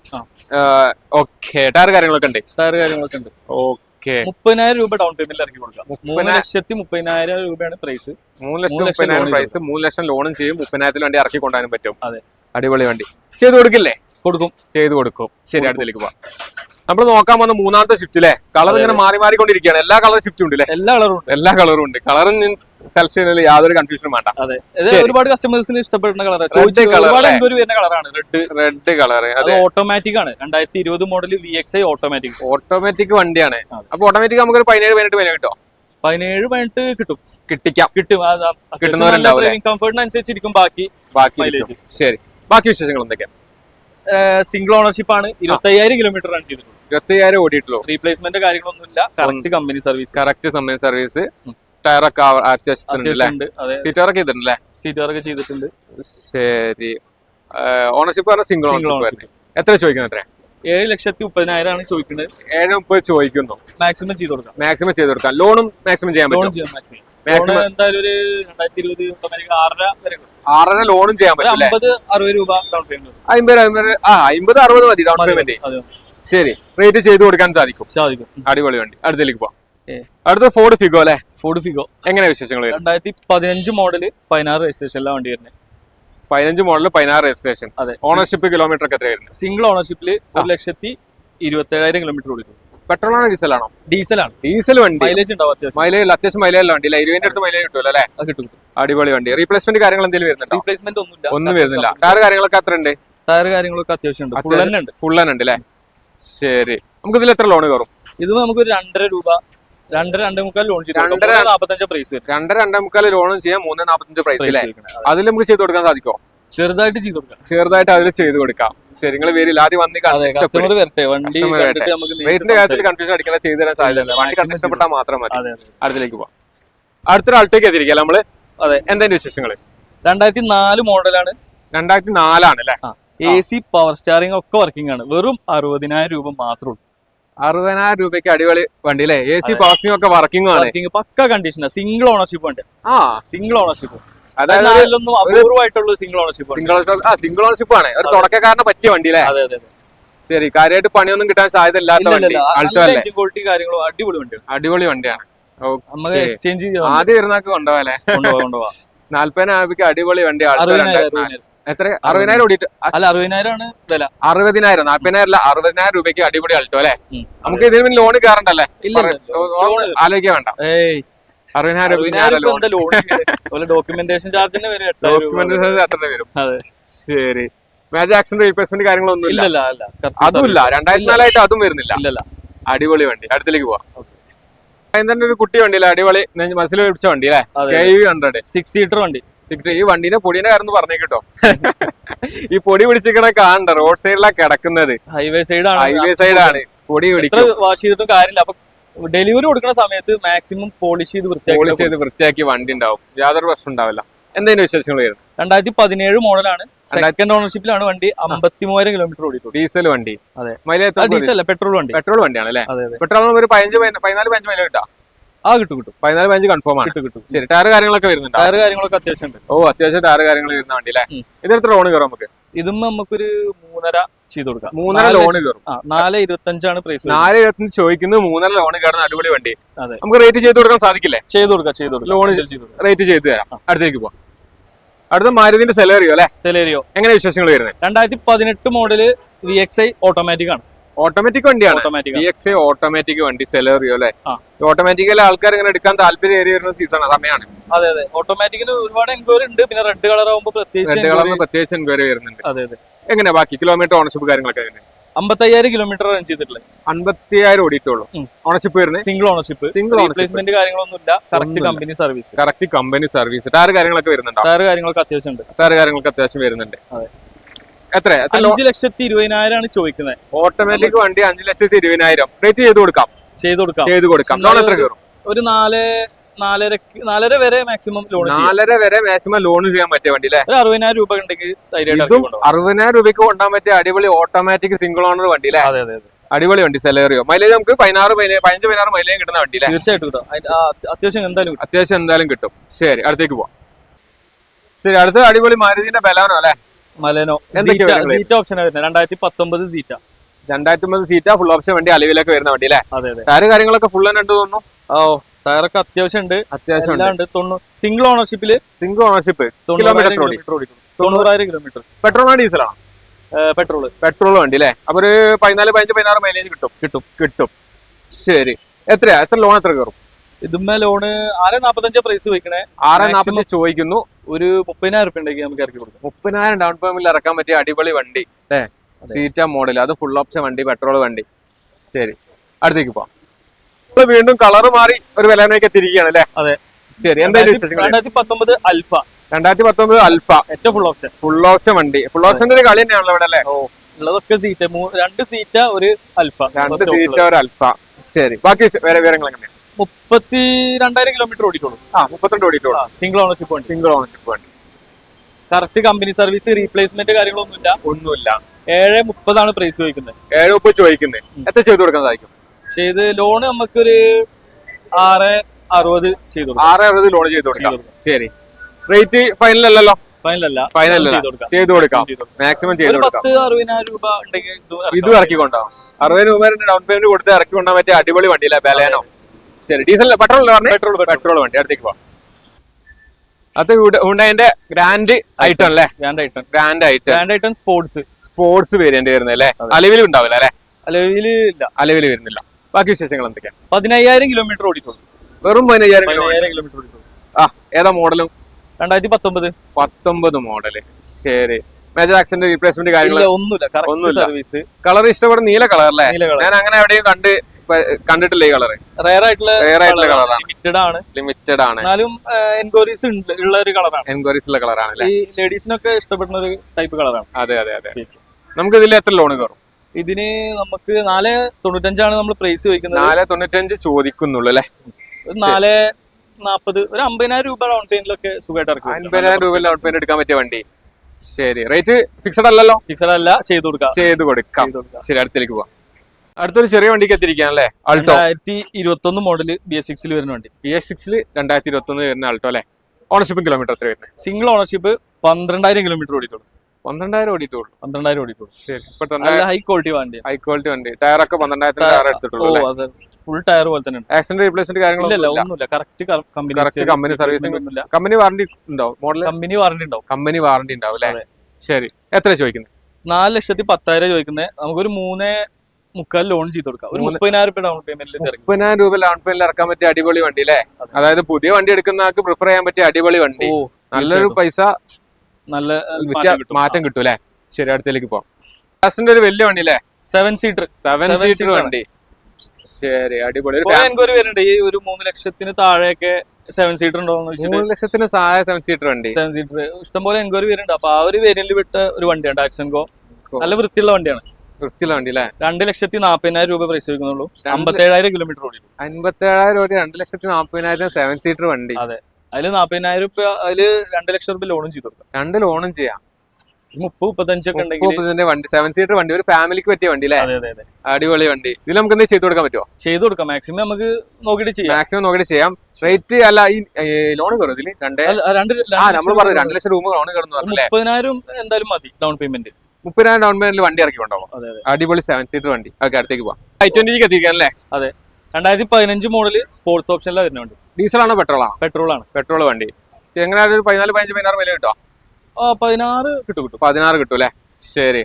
ഓക്കെ ടയർ കാര്യങ്ങളൊക്കെ ഉണ്ട്? ടയർ കാര്യങ്ങളൊക്കെ ഉണ്ട്. ഓക്കെ മുപ്പതിനായിരം രൂപ ഡൗൺ പേയ്മെന്റ് ഇറക്കി കൊടുക്കാം. മൂന്ന് ലക്ഷത്തി മുപ്പതിനായിരം രൂപയാണ് പ്രൈസ് മൂന്ന് ലക്ഷം മുപ്പതിനായിരം പ്രൈസ് മൂന്ന് ലക്ഷം ലോണും ചെയ്യും. മുപ്പതിനായിരത്തിൽ വണ്ടി ഇറക്കി കൊണ്ടുപോകാനും പറ്റും. അതെ. അടിപൊളി വണ്ടി. ചെയ്ത് കൊടുക്കില്ലേ? കൊടുക്കും. ചെയ്ത് കൊടുക്കും. ശരി അടുത്തേക്ക് പോവാം. നമ്മൾ നോക്കാൻ വന്ന മൂന്നാമത്തെ ഷിഫ്റ്റ് അല്ലേ കളർ ഇങ്ങനെ മാറി മാറിക്കൊണ്ടിരിക്കുകയാണ് എല്ലാ കളർ ഷിഫ്റ്റും ഉണ്ട് എല്ലാ കളറും ഉണ്ട്. എല്ലാ കളറും ഉണ്ട്. കളറും സെലക്ട് ചെയ്യുന്നതിൽ യാതൊരു കൺഫ്യൂഷനും വേണ്ട. അതെ. ഒരുപാട് കസ്റ്റമേഴ്സിന് ഇഷ്ടപ്പെടുന്ന കളർ വരുന്ന കളറാണ് റെഡ് റെഡ് കളർ അത് ഓട്ടോമാറ്റിക് ആണ്. രണ്ടായിരത്തി ഇരുപത് model V X I automatic automatic വണ്ടിയാണ്. അപ്പൊ ഓട്ടോമാറ്റിക് നമുക്ക് ഒരു പതിനേഴ് പതിനെട്ട് വില കിട്ടോ പതിനേഴ് പതിനെട്ട് കിട്ടും. കിട്ടിക്കാം. കിട്ടും? കംഫർട്ടിനനുസരിച്ചിരിക്കും ബാക്കി ബാക്കി ശരി. ബാക്കി വിശേഷങ്ങൾ എന്തൊക്കെയാണ് സിംഗിൾ ഓണർഷിപ്പ് ആണ്. ഇരുപത്തി അയ്യായിരം കിലോമീറ്റർ റൺ ചെയ്തിട്ടുള്ളൂ ഇരുപത്തി അയ്യായിരം ഓടിയിട്ടുള്ളൂ റീപ്ലേസ്മെന്റ് കാര്യങ്ങളൊന്നും ഇല്ല correct company service correct company service. ടയറൊക്കെ അത്യാവശ്യത്തിനുണ്ട് സീറ്ററൊക്കെ ചെയ്തിട്ടുണ്ടല്ലേ? സീറ്റ് വർക്ക് ചെയ്തിട്ടുണ്ട്. ശരി. ഓണർഷിപ്പ് പറഞ്ഞ സിംഗിൾ ഓണർഷിപ്പ് എത്ര ചോദിക്കുന്നത് എത്ര ഏഴ് ലക്ഷത്തി മുപ്പതിനായിരം ആണ് ചോദിക്കുന്നത്. ഏഴ് മുപ്പത് ചോദിക്കുന്നു. മാക്സിമം ചെയ്ത് കൊടുക്കാം. മാക്സിമം ചെയ്ത് കൊടുക്കാം. ലോണും മാക്സിമം ചെയ്യാൻ പറ്റും മാക്സിമം എന്തായാലും ഒരു രണ്ടായിരത്തി ഇരുപത് ആറര വരെ. ആറര ലോണും ചെയ്യാൻ പറ്റും അമ്പത് അറുപത് രൂപ ഡൗൺ പേയ്മെന്റ് അമ്പത് അമ്പത് ആ അമ്പത് അറുപത് മതി ഡൗൺ പേയ്മെന്റ് ശരി റേറ്റ് ചെയ്ത് കൊടുക്കാൻ സാധിക്കും. സാധിക്കും. അടിപൊളി വണ്ടി. അടുത്തേക്ക് പോവാം. അടുത്ത ഫോർഡ് ഫിഗോ അല്ലേ? ഫോർഡ് ഫിഗോ എങ്ങനെ വിശേഷങ്ങൾ രണ്ടായിരത്തി പതിനഞ്ച് മോഡൽ പതിനാറ് രജിസ്ട്രേഷനിലാണ് വണ്ടി വരുന്നത് പതിനഞ്ച് മോഡൽ പതിനാറ് രജിസ്ട്രേഷൻ അതെ. ഓണർഷിപ്പ് കിലോമീറ്റർ ഒക്കെ എത്ര വരുന്നത് സിംഗിൾ ഓണർഷിപ്പിൽ ഒരു ലക്ഷത്തി ഇരുപത്തി ഏഴായിരം കിലോമീറ്റർ ഓടിക്കും പെട്രോൾ ആണോ ഡീസൽ ആണോ ഡീസലാണ്. ഡീസൽ വണ്ടി. മൈലേജ് ഉണ്ടാവും അത്യാവശ്യം. മൈലേജ് അത്യാവശ്യം മൈലേജ് വണ്ടി. അല്ലെ ഇരുപതിന്റെ അടുത്ത് മൈലേജ് കിട്ടുമല്ലോ അല്ലേ? അത് കിട്ടും അടിപൊളി വണ്ടി. റീപ്ലേസ്മെന്റ് കാര്യങ്ങൾ എന്തെങ്കിലും വരുന്നുണ്ടോ? റീപ്ലേസ്മെന്റ് ഒന്നുമില്ല. ഒന്നും വരുന്നില്ല. ടയർ കാര്യങ്ങളൊക്കെ അത്ര ഉണ്ട്? ടയർ കാര്യങ്ങളൊക്കെ അത്യാവശ്യം ഉണ്ട്. ഫുൾ തന്നെ ഉണ്ട്. ഫുൾ തന്നെ ഉണ്ട് അല്ലേ? ശരി. നമുക്ക് ഇതിൽ എത്ര ലോൺ കയറും? ഇത് നമുക്ക് ഒരു രണ്ടര രൂപ രണ്ടര രണ്ടേ മുക്കാൽ ലോൺ രണ്ടര-. നാപ്പത്തഞ്ച് പ്രൈസ് രണ്ടര രണ്ടേ മുക്കാൽ ലോണും ചെയ്യാം മൂന്ന് നാപ്പത്തഞ്ച് പ്രൈസ് അല്ലേ. അതിൽ നമുക്ക് ചെയ്ത് കൊടുക്കാൻ സാധിക്കോ ചെറുതായിട്ട് ചെയ്ത് കൊടുക്കാം. ചെറുതായിട്ട് അതിൽ ചെയ്ത് കൊടുക്കാം. ശരി നിങ്ങൾ വരില്ല ആദ്യം വന്നി കാണാം കസ്റ്റമർ വരട്ടെ വണ്ടി വെയിറ്റിന്റെ കാര്യത്തിൽ കൺഫ്യൂഷൻ അടിക്കാൻ ചെയ്ത് തരാൻ സാധ്യതയില്ല വണ്ടി കണ്ട് ഇഷ്ടപ്പെട്ടാൽ മാത്രം മതി. അടുത്തേക്ക് പോവാം. അടുത്തൊരു ആൾട്ടേക്ക് എത്തിരിക്കാം നമ്മൾ. അതെ. എന്തെങ്കിലും വിശേഷങ്ങൾ രണ്ടായിരത്തി നാല് മോഡലാണ് രണ്ടായിരത്തി നാലാണ് അല്ലേ എ സി പവർ സ്റ്റാറിംഗ് ഒക്കെ വർക്കിംഗ് ആണ്. വെറും അറുപതിനായിരം രൂപ മാത്രമേ അറുപതിനായിരം രൂപയ്ക്ക് അടിപൊളി വണ്ടി അല്ലേ എ സി പവർ പാസിംഗ് ഒക്കെ വർക്കിംഗ് ആണ്. പക്ക കണ്ടീഷനാണ് സിംഗിൾ ഓണർഷിപ്പ് ഉണ്ട്. ആ. സിംഗിൾ ഓണർഷിപ്പ് അതായത് അതിലൊന്നും അപൂർവമായിട്ടുള്ള സിംഗിൾ ഓണർഷിപ്പ് സിംഗിൾ ആ സിംഗിൾ ഓണർഷിപ്പ് ആണ്. ഒരു തുടക്ക തുടക്കക്കാരന് പറ്റിയ വണ്ടി അല്ലേ അതെ അതെ അതെ. ശരി കാര്യമായിട്ട് പണിയൊന്നും കിട്ടാൻ സാധ്യത ഇല്ലാത്ത ഇല്ല, ഇല്ല, വണ്ടി അൾട്ടോ അല്ലേ ക്വാളിറ്റി കാര്യങ്ങളും അടിപൊളി വണ്ടിയാണ് അടിപൊളി വണ്ടിയാണ്. നമുക്ക് എക്സ്ചേഞ്ച് ചെയ്യാം ആദ്യം ഇരുന്നാക്ക് കൊണ്ടുപോകാല്ലേ? കൊണ്ടുപോവാ നാല്പതിനായിരം അടിപൊളി വണ്ടി എത്ര? അറുപതിനായിരം ഓടിയിട്ട് അല്ല അറുപതിനായിരം ആണ് വില. അറുപതിനായിരം നാൽപ്പതിനായിരം അല്ല അറുപതിനായിരം രൂപയ്ക്ക് അടിപൊളി അൾട്ടോ അല്ലേ? നമുക്ക് ഇതിന് മുന്നിൽ ലോൺ കയറണ്ടല്ലേ? ആലോചിക്കാൻ വേണ്ട. അറുപതിനായിരം ലോൺ അതുപോലെ ഡോക്യുമെന്റേഷൻ ചാർജിന് വരെ എട്ടായിരം രൂപ ഡോക്യുമെന്റ് എത്ര വരും. അതെ. ശരി. മേജർ ആക്സിഡന്റ് റീപ്ലേസ്മെന്റ് കാര്യങ്ങളൊന്നും ഇല്ല. അല്ല. അതുമില്ല. രണ്ടായിരത്തി നാലായിട്ട് അതും വരുന്നില്ല. ഇല്ലല്ല. അടിപൊളി വണ്ടി. അടുത്തേക്ക് പോവാം. അതിന്റെ ഒരു കുട്ടി വണ്ടിയില്ല അടിപൊളി നെഞ്ച് മനസ്സിൽ പിടിച്ച വണ്ടി അല്ലേ? K V hundred six seater വണ്ടി. ഈ വണ്ടീന്റെ പൊടിയുടെ കാര്യം പറഞ്ഞേ കേട്ടോ ഈ പൊടി പിടിച്ചിക്കണ കാണണ്ട. റോഡ് സൈഡിലാണ് കിടക്കുന്നത്. ഹൈവേ സൈഡ് ആണ്. ഹൈവേ സൈഡാണ് പൊടി പിടിക്കും. വാഷ് ചെയ്തിട്ടും കാര്യമില്ല. അപ്പൊ ഡെലിവറി കൊടുക്കുന്ന സമയത്ത് മാക്സിമം പോളിഷ് ചെയ്ത് പോളിഷ് ചെയ്ത് വൃത്തിയാക്കി വണ്ടി ഉണ്ടാവും. യാതൊരു പ്രശ്നം ഉണ്ടാവില്ല. എന്തെങ്കിലും വിശേഷങ്ങൾ വരും. രണ്ടായിരത്തി പതിനേഴ് മോഡലാണ് സെക്കൻഡ് ഓണർഷിപ്പിലാണ് വണ്ടി അമ്പത്തി മൂവായിരം കിലോമീറ്റർ ഓടിയിട്ടുണ്ട് ഡീസൽ വണ്ടി. അതെ. മൈലേജ് ഡീസൽ അല്ല പെട്രോൾ വണ്ടി. പെട്രോൾ വണ്ടിയാണ് അല്ലേ? പെട്രോൾ ഒരു പതിനഞ്ച് പതിന- പതിനാല് പതിനഞ്ച് മൈലേജ് കിട്ടാം. ആ കിട്ടും കിട്ടും. പതിനാല് പതിനഞ്ച് കൺഫേം ആണ്. കിട്ടും കിട്ടും. ശരി ടയർ കാര്യങ്ങളൊക്കെ വരുന്നുണ്ട്? ടയർ കാര്യങ്ങളൊക്കെ അത്യാവശ്യം ഉണ്ട്. ഓ അത്യാവശ്യം ടയർ കാര്യങ്ങൾ വരുന്ന വണ്ടി അല്ലേ? ഉം. ഇതെടുത്ത് ലോൺ കയറും നമുക്ക്? ഇതും നമുക്കൊരു മൂന്നര ചെയ്ത് കൊടുക്കാം. മൂന്നര ലോൺ കയറും. നാല് ഇരുപത്തഞ്ചാണ് പ്രൈസ് നാല് ഇരുപത്തഞ്ച് ചോദിക്കുന്നത് മൂന്നര ലോൺ കയറുന്ന അടിപൊളി വണ്ടി. അതെ. നമുക്ക് റേറ്റ് ചെയ്ത് കൊടുക്കാൻ സാധിക്കില്ലേ? ചെയ്ത് കൊടുക്കാം ചെയ്ത് കൊടുക്കാം. ലോൺ ചെയ്ത് റേറ്റ് ചെയ്ത് തരാം. അടുത്തേക്ക് പോവാം. അടുത്ത മാരുതിന്റെ സെലേറിയോ അല്ലെ? സെലേറിയോ എങ്ങനെ വിശേഷങ്ങൾ വരുന്നത്? രണ്ടായിരത്തി പതിനെട്ട് model V X I automatic ആണ്. ഓട്ടോമാറ്റിക് വണ്ടിയാണ്. ഓട്ടോമാറ്റിക് വണ്ടി സെലറിയോ അല്ലെ. ഓട്ടോമാറ്റിക്കലി ആൾക്കാർ ഇങ്ങനെ എടുക്കാൻ താല്പര്യം ഏറി വരുന്ന സീസൺ സമയമാണ് അതെ അതെ. ഓട്ടോമാറ്റിക്കിന് ഒരുപാട് എൻക്വയറി ഉണ്ട് പിന്നെ റെഡ് കളർ ആകുമ്പോൾ പ്രത്യേകിച്ച് റെഡ് കളർ കളറിന് പ്രത്യേകിച്ച് എൻക്വയറി വരുന്നുണ്ട്. അതെ അതെ. എങ്ങനെ ബാക്കി കിലോമീറ്റർ ഓണർഷിപ്പ് കാര്യങ്ങളൊക്കെ എങ്ങനെ അമ്പത്തയ്യായിരം കിലോമീറ്റർ റൺ ചെയ്തിട്ടുള്ളത് അമ്പത്തിയായിരം ഓടിയിട്ടുള്ളൂ. ഓണർഷിപ്പ് വരുന്നത് സിംഗിൾ ഓണർഷിപ്പ് സിംഗിൾ. റീപ്ലേസ്മെന്റ് കാര്യങ്ങളൊന്നും ഇല്ല correct company service correct company service tyre കാര്യങ്ങളൊക്കെ വരുന്നുണ്ട്? ടയർ കാര്യങ്ങളൊക്കെ അത്യാവശ്യം ഉണ്ട്. ടയർ കാര്യങ്ങളൊക്കെ അത്യാവശ്യം വരുന്നുണ്ട്. അതെ. എത്ര അഞ്ച് ലക്ഷത്തി ഇരുപതിനായിരം ആണ് ചോദിക്കുന്നത്. ഓട്ടോമാറ്റിക് വണ്ടി അഞ്ചു ലക്ഷത്തി ഇരുപതിനായിരം. റേറ്റ് ചെയ്ത് കൊടുക്കാം. ചെയ്ത് കൊടുക്കാം. ചെയ്ത് കൊടുക്കാം. ലോൺ എത്ര കയറും? ഒരു നാല് നാലര നാലര വരെ മാക്സിമം ലോൺ നാലര വരെ മാക്സിമം ലോൺ ചെയ്യാൻ പറ്റിയ വണ്ടി അല്ലേ? അറുപതിനായിരം രൂപ ഉണ്ടെങ്കിൽ. അറുപതിനായിരം രൂപയ്ക്ക് കൊണ്ടാൻ പറ്റിയ അടിപൊളി ഓട്ടോമാറ്റിക് സിംഗിൾ ഓണർ വണ്ടി അല്ലേ? അതെ അതെ അടിപൊളി വണ്ടി സെലറിയോ മൈലേജ് നമുക്ക് പതിനാറ് പതിനഞ്ച് പതിനാറ് മൈലേജ് കിട്ടുന്ന വണ്ടി അല്ലേ തീർച്ചയായിട്ടും അത്യാവശ്യം എന്തായാലും. അത്യാവശ്യം എന്തായാലും കിട്ടും. ശരി അടുത്തേക്ക് പോവാം. ശരി അടുത്ത അടിപൊളി മാരുതിന്റെ ബലാനോ അല്ലെ? മലനോ? സീറ്റ ഓപ്ഷൻ വരുന്നത്? രണ്ടായിരത്തി പത്തൊമ്പത് സീറ്റ രണ്ടായിരത്തി ഒമ്പത് സീറ്റ ഫുൾ ഓപ്ഷൻ വണ്ടി അലവിലൊക്കെ വരുന്ന വണ്ടി അല്ലേ അതെ. അതെ ടയർ കാര്യങ്ങളൊക്കെ ഫുൾ തന്നെ ഉണ്ട് തോന്നുന്നു. ഓ ടയറൊക്കെ അത്യാവശ്യം ഉണ്ട്. അത്യാവശ്യം സിംഗിൾ ഓണർഷിപ്പിൽ സിംഗിൾ ഓണർഷിപ്പ് തൊണ്ണൂറായിരം. കിലോമീറ്റർ ആണോ ഡീസലാണോ പെട്രോൾ പെട്രോൾ വണ്ടി അല്ലേ? അപ്പൊ ഒരു പതിനാല് പതിനഞ്ച് പതിനാറ് മൈലേജ് കിട്ടും. കിട്ടും. കിട്ടും. ശരി. എത്രയാ? എത്ര ലോൺ എത്ര കയറും? ഇതുമ്മേ ലോണ് ആറ് നാപ്പത്തഞ്ച് പ്രൈസ് വെക്കണേ ആറ് നാൽപ്പത്തി ചോദിക്കുന്നു. ഒരു മുപ്പതിനായിരം റുപ്യ ഉണ്ടെങ്കിൽ നമുക്ക് ഇറക്കി കൊടുക്കാം. മുപ്പതിനായിരം ഡൗൺ പേയ്മെന്റിൽ ഇറക്കാൻ പറ്റിയ അടിപൊളി വണ്ടി അല്ലേ? സീറ്റാ മോഡൽ അത് ഫുൾ ഓപ്ഷൻ വണ്ടി പെട്രോൾ വണ്ടി. ശരി. അടുത്തേക്ക് പോവാം. നമ്മൾ വീണ്ടും കളർ മാറി ഒരു വിലനൊക്കെ എത്തിയിരിക്കുകയാണ് അല്ലേ? അതെ. ശരി എന്തായാലും? രണ്ടായിരത്തി പത്തൊമ്പത് അൽഫ രണ്ടായിരത്തി പത്തൊമ്പത് അൽഫ ഏറ്റവും ഫുൾ ഓപ്ഷൻ ഫുൾ ഓപ്ഷൻ വണ്ടി. ഫുൾ ഓപ്ഷൻ ഒരു കളി തന്നെയാണല്ലോ ഇവിടെ അല്ലേ? ഉള്ളതൊക്കെ സീറ്റ് രണ്ട് സീറ്റ ഒരു അൽഫ രണ്ട് സീറ്റ ഒരു അൽഫ ശരി. ബാക്കി വേറെ വിവരങ്ങൾ എങ്ങനെയാണ് മുപ്പത്തി രണ്ടായിരം കിലോമീറ്റർ ഓടിക്കോളൂ ആ മുപ്പത്തിരണ്ട് ഓടിയിട്ടുള്ളൂ. സിംഗിൾ ഓണർഷിപ്പ് വണ്ടി. സിംഗിൾ ഓണർഷിപ്പ് വണ്ടി. കറക്റ്റ് കമ്പനി സർവീസ് റീപ്ലേസ്മെന്റ് കാര്യങ്ങളൊന്നുമില്ല. ഒന്നുമില്ല. ഏഴ് മുപ്പതാണ് പ്രൈസ് ചോദിക്കുന്നത്. ഏഴ് മുപ്പത് ചോദിക്കുന്നത് എത്ര ചെയ്ത് കൊടുക്കാൻ സാധിക്കും പക്ഷേ ഇത് ലോണ് നമുക്കൊരു ആറ് അറുപത് ചെയ്തു കൊടുക്കാം. ആറ് അറുപത് ലോൺ ചെയ്ത് കൊടുക്കാം. ശരി. റേറ്റ് ഫൈനൽ അല്ലല്ലോ? ഫൈനൽ അല്ല. ഫൈനൽ ചെയ്ത് കൊടുക്കാം. മാക്സിമം ചെയ്ത് കൊടുക്കാം. രൂപ ഉണ്ടെങ്കിൽ ഇത് ഇറക്കി ഇത് അറുപതിനായിരം അറുപത് രൂപ ഡൗൺ പേയ്മെന്റ് കൊടുത്ത് ഇറക്കി കൊണ്ടാൻ പറ്റിയ അടിപൊളി വണ്ടിയില്ല? ബലേനോ? ശരി. Diesel petrol petrol. പെട്രോൾ വണ്ടി. അടുത്തേക്ക് പോവാം. അത് ഹുണ്ടായിന്റെ ഗ്രാൻഡ് ഐറ്റം അല്ലേ? Grand i ten grand i ten grand i ten sports sports variant വരുന്നത് അല്ലേ. അലവിൽ ഉണ്ടാവില്ല അല്ലേ? അലവിൽ ഇല്ല. അലവിൽ വരുന്നില്ല. ബാക്കി വിശേഷങ്ങൾ എന്തൊക്കെയാ? പതിനയ്യായിരം കിലോമീറ്റർ ഓടിയിട്ടുള്ളൂ. വെറും പതിനയ്യായിരം കിലോ പതിനയ്യായിരം കിലോമീറ്റർ ഓടിയിട്ടുള്ളൂ. ആ ഏതാ മോഡലും? രണ്ടായിരത്തി പത്തൊമ്പത്. പത്തൊമ്പത് മോഡൽ. ശരി. മേജർ ആക്സിഡന്റ് റീപ്ലേസ്മെന്റ് കാര്യങ്ങൾ ഒന്നുമില്ല. ഒന്നുമില്ല. സർവീസ് കളർ ഇഷ്ടപ്പെടുന്ന നീല കളർ അല്ലേ? ഞാൻ അങ്ങനെ എവിടെയും കണ്ട് കണ്ടിട്ടില്ല ഈ കളർ റയർ ആയിട്ടുള്ള റയർ ആയിട്ടുള്ള കളർ ആണ്. ലിമിറ്റഡ് ആണ്. ലിമിറ്റഡ് ആണ്. എന്നാലും എൻക്വയറീസ് ഉള്ള ഒരു കളറാണ്. എൻക്വയറീസ് ഉള്ള കളറാണ് ഈ ലേഡീസിനൊക്കെ ഇഷ്ടപ്പെടുന്ന ഒരു ടൈപ്പ് കളറാണ്. അതെ അതെ അതെ. നമുക്ക് ഇതിൽ എത്ര ലോൺ കയറും? ഇതിന് നമുക്ക് നാല് തൊണ്ണൂറ്റഞ്ചാണ് നമ്മൾ പ്രൈസ് ചോദിക്കുന്നത്. നാല് തൊണ്ണൂറ്റഞ്ച് ചോദിക്കുന്നുള്ളൂ അല്ലേ? നാല് നാപ്പത് ഒരു അമ്പതിനായിരം രൂപ ഡൗൺ പേയ്മെന്റിലൊക്കെ സുഖമായിട്ട് ഇറക്കും അമ്പതിനായിരം രൂപ ഡൗൺ പേയ്മെന്റ് എടുക്കാൻ പറ്റിയ വണ്ടി. ശരി. റേറ്റ് ഫിക്സഡ് അല്ലല്ലോ? ഫിക്സഡ് അല്ല ചെയ്ത് കൊടുക്കാം. ചെയ്ത് കൊടുക്കാം. ശരി അടുത്തേക്ക് പോവാം. അടുത്തൊരു ചെറിയ വണ്ടിക്ക് എത്തിയിരിക്കാൻ അല്ലേ അൾട്ടോ രണ്ടായിരത്തി ഇരുപത്തി ഒന്ന് മോഡൽ ബി എസ് സിക്സിൽ വരുന്ന വണ്ടി. ബി എസ് സിക്സിൽ രണ്ടായിരത്തി ഇരുപത്തി ഒന്ന് വരുന്ന ആൾട്ടോ അല്ലേ? ഓണർഷിപ്പ് കിലോമീറ്റർ എത്ര വരുന്നത് സിംഗിൾ ഓണർഷിപ്പ് പന്ത്രണ്ടായിരം കിലോമീറ്റർ ഓടിയിട്ടുള്ളൂ. പന്ത്രണ്ടായിരം ഓടിയിട്ടുള്ളൂ. പന്ത്രണ്ടായിരം ഓടിയിട്ടുള്ളൂ. ശരി ഇപ്പൊ ഹൈ ക്വാളിറ്റി വണ്ടി. ഹൈ ക്വാളിറ്റി വണ്ടി. ടയറൊക്കെ പന്ത്രണ്ടായിരത്തി ടയർ എടുത്തിട്ടുള്ളൂ ഫുൾ ടയർ പോലെ തന്നെ ആക്സിഡന്റ് റീപ്ലേസ്മെന്റ് കാര്യങ്ങളൊന്നുമില്ല കാര്യങ്ങളൊന്നും ഒന്നുമില്ല. Correct company correct company servicing ഒന്നുമില്ല കമ്പനി വാറണ്ടി ഉണ്ടോ. മോഡൽ കമ്പനി വാറണ്ടി ഉണ്ടാവും. കമ്പനി വാറണ്ടി ഉണ്ടാവും. അല്ലേ? ശരി. എത്ര ചോദിക്കുന്നത് നാല് ലക്ഷത്തി പത്തായിരം ചോദിക്കുന്നത് നമുക്കൊരു മൂന്ന് മുക്കാൽ ലോൺ ചെയ്ത് കൊടുക്കാം. ഒരു മുപ്പതിനായിരം രൂപ ഡൗൺ പേയ്മെന്റിൽ മുപ്പതിനായിരം രൂപ ഡൗൺ പേയ്മെന്റ് ഇറക്കാൻ പറ്റിയ അടിപൊളി വണ്ടി അല്ലേ? അതായത് പുതിയ വണ്ടി എടുക്കുന്ന ആൾക്ക് പ്രിഫർ ചെയ്യാൻ പറ്റിയ അടിപൊളി വണ്ടി. നല്ലൊരു പൈസ നല്ല മാറ്റം കിട്ടും. അല്ലേ? ശരി അടുത്തേക്ക് പോവാം. ഒരു വലിയ വണ്ടി അല്ലേ? സെവൻ സീറ്റർ സെവൻ സീറ്റർ വണ്ടി. ശരി അടിപൊളി. എൻക്വയറി വരുന്നുണ്ട് ഈ ഒരു മൂന്ന് ലക്ഷത്തിന് താഴെയൊക്കെ സെവൻ സീറ്റർ മൂന്ന് ലക്ഷത്തിന് സഹായ സെവൻ സീറ്റർ വണ്ടി. സെവൻ സീറ്റർ ഇഷ്ടംപോലെ എൻക്വയറി വരുന്നുണ്ട് അപ്പൊ ആ ഒരു വേരിയന്റിൽ വിട്ട ഒരു വണ്ടിയാണ് ആക്ഷൻ ഗോ നല്ല വൃത്തിയുള്ള വണ്ടിയാണ്. വൃത്തിയുള്ള വണ്ടി അല്ലേ രണ്ട് ലക്ഷത്തി നാപ്പതിനായിരം രൂപ പ്രൈസ് ചോദിക്കുന്നുള്ളൂ അമ്പത്തേഴായിരം കിലോമീറ്റർ ഓടി അമ്പത്തേഴായിരം ഓടി രണ്ട് ലക്ഷത്തി നാപ്പതിനായിരം സെവൻ സീറ്റർ വണ്ടി. അതെ. അതിൽ നാപ്പതിനായിരം രൂപ അതിൽ രണ്ട് ലക്ഷം രൂപ ലോണും ചെയ്തു രണ്ട് ലോണും ചെയ്യാം. മുപ്പത് മുപ്പത്തഞ്ചൊക്കെ ഉണ്ടെങ്കിൽ വണ്ടി സെവൻ സീറ്റർ വണ്ടി ഒരു ഫാമിലിക്ക് പറ്റിയ വണ്ടി അല്ലേ അതെ അതെ അതെ. അടിപൊളി വണ്ടി. ഇതിൽ നമുക്ക് എന്തെങ്കിലും ചെയ്തു കൊടുക്കാൻ പറ്റുമോ ചെയ്തു കൊടുക്കാം. മാക്സിമം നമുക്ക് നോക്കിയിട്ട് ചെയ്യാം. മാക്സിമം നോക്കിയിട്ട് ചെയ്യാം. റേറ്റ് അല്ല ഈ ലോൺ കയറും ഇതിൽ? രണ്ട് നമ്മൾ പറഞ്ഞു രണ്ട് ലക്ഷം രൂപ ലോൺ കയറുന്നു മുപ്പതിനായിരം എന്തായാലും മതി ഡൗൺ പേയ്മെന്റ് മുപ്പതിനായിരം ഡൗൺ പേയ്മെന്റിൽ വണ്ടി ഇറക്കി അതെ അടിപൊളി സെവൻ സീറ്റർ വണ്ടി. ഓക്കെ അടുത്തേക്ക് പോവാം. ഐ ട്വന്റിക്ക് എത്തിക്കാൻ അല്ലേ? അതെ. രണ്ടായിരത്തി പതിനഞ്ച് മോഡൽ സ്പോർട്സ് ഓപ്ഷനിലാണ് വരുന്ന വണ്ടി. ഡീസൽ ആണോ പെട്രോൾ ആണോ? പെട്രോൾ ആണ്. പെട്രോൾ വണ്ടി. എങ്ങനെയാണ് എങ്ങനെ ഒരു പതിനാല് പതിനഞ്ച് പതിനാറ് വില കിട്ടോ ആ പതിനാറ് കിട്ടും കിട്ടും. പതിനാറ് കിട്ടും അല്ലേ? ശരി.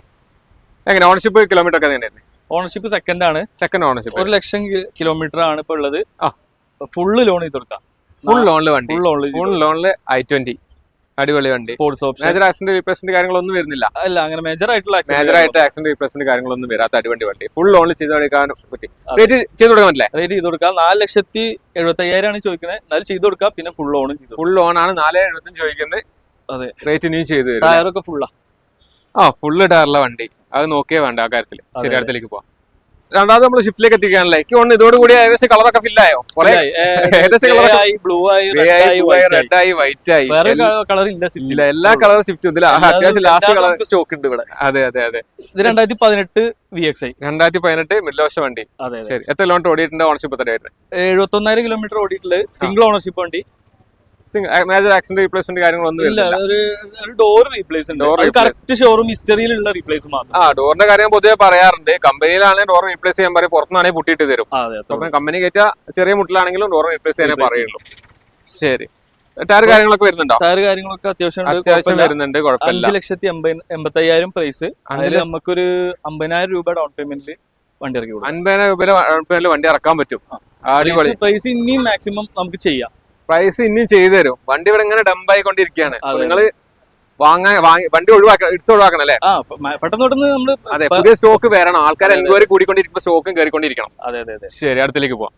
എങ്ങനെ ഓണർഷിപ്പ് കിലോമീറ്റർ ഒക്കെ തന്നെയായിരുന്നു ഓണർഷിപ്പ് സെക്കൻഡ് ആണ്. സെക്കൻഡ് ഓണർഷിപ്പ് ഒരു ലക്ഷം കിലോമീറ്റർ ആണ് ഇപ്പൊ ഉള്ളത്. ആ. ഫുള്ള് ലോൺ ചെയ്ത് കൊടുക്കാം. ഫുൾ ലോണിൽ വണ്ടി. ഫുൾ ലോണിൽ ഫുൾ ലോണിൽ ഐ ട്വന്റി അടിപൊളി വണ്ടി. Sports option major accident replacement കാര്യങ്ങളൊന്നും വരുന്നില്ല. അല്ല അങ്ങനെ മേജർ ആയിട്ടുള്ള മേജർ ആയിട്ട് ആക്സിഡന്റ് റീപ്ലേസ്മെന്റ് കാര്യങ്ങളൊന്നും വരാത്ത അടിവണ്ടി വണ്ടി. ഫുൾ ഓൺലി ചെയ്ത് കൊടുക്കാൻ പറ്റി. റേറ്റ് ചെയ്ത് കൊടുക്കാൻ പറ്റില്ല? റേറ്റ് ചെയ്ത് കൊടുക്കാം. നാല് ലക്ഷത്തി എഴുപത്തി അയ്യായിരമാണ് ചോദിക്കുന്നത് എന്നാലും ചെയ്ത് കൊടുക്കാം. പിന്നെ ഫുൾ ലോണും ചെയ്ത് ഫുൾ ഓൺ ആണ് നാല് എഴുപത്തഞ്ച് ചോദിക്കുന്നത് അതെ. റേറ്റ് ഇനിയും ചെയ്ത് ടയറൊക്കെ ഫുള്ളാ ആ. ഫുള്ള് ടയറുള്ള വണ്ടി. അത് നോക്കിയേ വേണ്ട ആ കാര്യത്തിൽ ശരി അടുത്തേക്ക് പോവാം. രണ്ടാമത് നമ്മൾ ഷിഫ്റ്റിലേക്ക് എത്തിക്കാണല്ലേ എനിക്ക് തോന്നുന്നു ഇതോടുകൂടി ഏകദേശം കളറൊക്കെ ഫില്ലായോ ബ്ലൂ ആയി? റെഡ് ആയി, വൈറ്റ് ആയി കളർ ഇല്ല ഇല്ല എല്ലാ കളറും ഷിഫ്റ്റ് ഇതിൽ അത്യാവശ്യം ലാസ്റ്റ് കളർ സ്റ്റോക്ക് ഉണ്ട് ഇവിടെ. അതെ അതെ അതെ. ഇത് രണ്ടായിരത്തി പതിനെട്ട് വി എക്സ് ഐ രണ്ടായിരത്തി പതിനെട്ട് മില്ലോഷ വണ്ടി. അതെ ശരി. എത്ര കിലോമീറ്റർ ഓടിയിട്ടുണ്ട് ഓണർഷിപ്പ് എത്ര ആയിട്ട്? എഴുപത്തി ഒന്നായിരം കിലോമീറ്റർ ഓടിയിട്ടുള്ള സിംഗിൾ ഓണർഷിപ്പ് വണ്ടി. മേജർ ആക്സിഡന്റ് റീപ്ലേസ്മെന്റ് കാര്യങ്ങളൊന്നും ഇല്ല ഒരു ഡോർ റീപ്ലേസ് കറക്റ്റ് ഷോറൂം ഹിസ്റ്ററിയിലുള്ള റീപ്ലേസ് മാത്രം. ആ ഡോറിന്റെ കാര്യം പൊതുവെ പറയാറുണ്ട്. കമ്പനിയിലാണെങ്കിൽ ഡോർ റീപ്ലേസ് ചെയ്യാൻ പറയും പുറത്തുനിന്നാണെങ്കിൽ പൊട്ടിയിട്ട് തരും. അപ്പം കമ്പനി കയറ്റ ചെറിയ മുട്ടിലാണെങ്കിലും ഡോർ റീപ്ലേസ് ചെയ്യാനേ പറയുള്ളൂ. ശരി. ടയർ കാര്യങ്ങളൊക്കെ വരുന്നുണ്ടോ? ടയർ കാര്യങ്ങളൊക്കെ അത്യാവശ്യം. അത്യാവശ്യം. വരുന്നുണ്ട് അഞ്ച് ലക്ഷത്തി എൺപത് എൺപത്തയ്യായിരം പ്രൈസ് അതിൽ നമുക്കൊരു അമ്പതിനായിരം രൂപ ഡൗൺ പേയ്മെന്റിൽ വണ്ടി ഇറക്കി കൊടുക്കാം. അൻപതിനായിരം രൂപയിൽ വണ്ടി ഇറക്കാൻ പറ്റും. പ്രൈസ് ഇനിയും മാക്സിമം നമുക്ക് ചെയ്യാം. പ്രൈസ് ഇനിയും ചെയ്തു തരും. വണ്ടി ഇവിടെ ഇങ്ങനെ ഡംപ് കൊണ്ടിരിക്കുകയാണ് നിങ്ങൾ നിങ്ങൾ വാങ്ങാൻ വാങ്ങി വണ്ടി ഒഴിവാക്കണം എടുത്ത് ഒഴിവാക്കണം അല്ലേ? പെട്ടെന്ന് പെട്ടെന്ന് നമ്മൾ അതെ പുതിയ സ്റ്റോക്ക് വരണം. ആൾക്കാർ. എൻക്വയറി കൂടിക്കൊണ്ടിരിക്കുമ്പോ സ്റ്റോക്കും കയറിക്കൊണ്ടിരിക്കണം അതെ അതെ അതെ. ശരി അടുത്തേക്ക് പോവാം.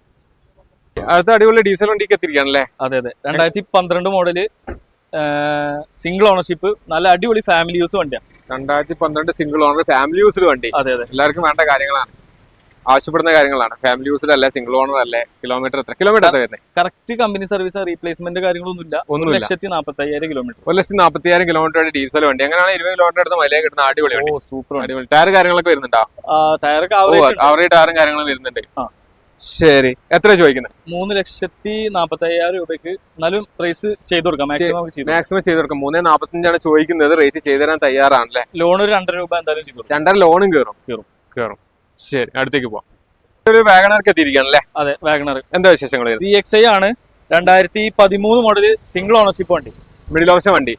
അടുത്ത അടിപൊളി ഡീസൽ വണ്ടിക്ക് എത്തിയിരിക്കുകയാണല്ലേ? അതെ അതെ. രണ്ടായിരത്തി പന്ത്രണ്ട് മോഡൽ സിംഗിൾ ഓണർഷിപ്പ് നല്ല അടിപൊളി ഫാമിലി യൂസ് വണ്ടിയാണ് രണ്ടായിരത്തി പന്ത്രണ്ട് സിംഗിൾ ഓണർ ഫാമിലി യൂസ്ഡ് വണ്ടി. അതെ അതെ. എല്ലാവർക്കും വേണ്ട കാര്യങ്ങളാണ്. ആവശ്യപ്പെടുന്ന കാര്യങ്ങളാണ്. ഫാമിലി യൂസ്ഡ് അല്ലേ സിംഗിൾ ഓണർ അല്ലേ കിലോമീറ്റർ എത്ര കിലോമീറ്റർ എത്ര വരുന്നത് കറക്റ്റ് കമ്പനി സർവീസ് റീപ്ലേസ്മെന്റ് കാര്യങ്ങളൊന്നും ഇല്ല ഒരു ഒന്നുമില്ല. ലക്ഷത്തി നാൽപ്പത്തി അയ്യായിരം കിലോമീറ്റർ ഒരു ലക്ഷത്തി നാൽപ്പത്തിയായിരം കിലോമീറ്റർ ഡീസൽ വണ്ടി. അങ്ങനെയാണ് ഇരുപത് കിലോമീറ്റർ അടുത്ത് മലയെ കിട്ടുന്ന അടിപൊളി ഓ സൂപ്പർ അടിപൊളി. ടയർ കാര്യങ്ങളൊക്കെ വരുന്നുണ്ടോ? ടയർ അവരുടെ ടയറും കാര്യങ്ങളും വരുന്നുണ്ട്. ശരി. എത്ര ചോദിക്കുന്നത്? മൂന്ന് ലക്ഷത്തി നാപ്പത്തി അയ്യായിരം രൂപയ്ക്ക് എന്നാലും പ്രൈസ് ചെയ്ത് കൊടുക്കാം. മാക്സിമം ചെയ്തു മാക്സിമം ചെയ്ത് കൊടുക്കാം. മൂന്നേ നാപ്പത്തഞ്ചാണ് ചോദിക്കുന്നത്. റേറ്റ് ചെയ്ത് തരാൻ തയ്യാറാണല്ലേ? ലോൺ ഒരു രണ്ടര രൂപ എന്തായാലും ചെയ്ത് രണ്ടര ലോണും കയറും കയറും കയറും ശരി അടുത്തേക്ക് പോവാം. ഒരു വാഗണർക്ക് എത്തിയിരിക്കുകയാണല്ലേ അതെ വാഗണർ. എന്താ വിശേഷങ്ങൾ? ഡി എക്സ് ഐ ആണ്. രണ്ടായിരത്തി പതിമൂന്ന് മോഡൽ സിംഗിൾ ഓണർഷിപ്പ് വണ്ടി. മിഡിൽ ഓപ്ഷൻ വണ്ടി.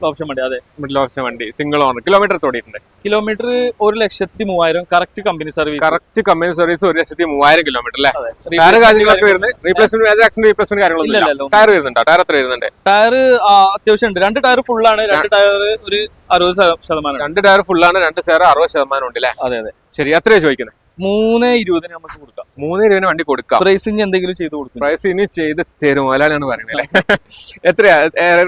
ഓപ്ഷൻ വണ്ടി അതെ മിഡിൽ ഓപ്ഷൻ വണ്ടി സിംഗിൾ ഓണർ കിലോമീറ്റർ തോടിയിട്ടുണ്ട്. കിലോമീറ്റർ ഒരു ലക്ഷത്തി മൂവായിരം correct company service correct company service ഒരു ലക്ഷത്തി മൂവായിരം കിലോമീറ്റർ അല്ലേ? ടയർ കാര്യങ്ങളൊക്കെ വരുന്നത്. റീപ്ലേസ്മെന്റ് ആക്സിഡന്റ് റീപ്ലേസ്മെന്റ് കാര്യങ്ങളൊന്നും ടയർ വരുന്നുണ്ട് ടയർ എത്ര വരുന്നുണ്ട്? ടയർ അത്യാവശ്യം ഉണ്ട്. രണ്ട് ടയർ ഫുൾ ആണ്. രണ്ട് ടയർ ഒരു അറുപത് ശത- ശതമാനം രണ്ട് ടയർ ഫുൾ ആണ് രണ്ട് ടയർ അറുപത് ശതമാനം ഉണ്ട് അല്ലേ? അതെ അതെ. ശരി എത്രയാ ചോദിക്കുന്നത്? മൂന്ന് ഇരുപതിന് നമുക്ക് കൊടുക്കാം. മൂന്ന് ഇരുപതിന് വണ്ടി കൊടുക്കാം. പ്രൈസ് ഇനി എന്തെങ്കിലും ചെയ്ത് കൊടുക്കും. പ്രൈസ് ഇനി ചെയ്ത് തരും അല്ലാലാണ് പറയുന്നത് അല്ലേ? *laughs* എത്രയാ?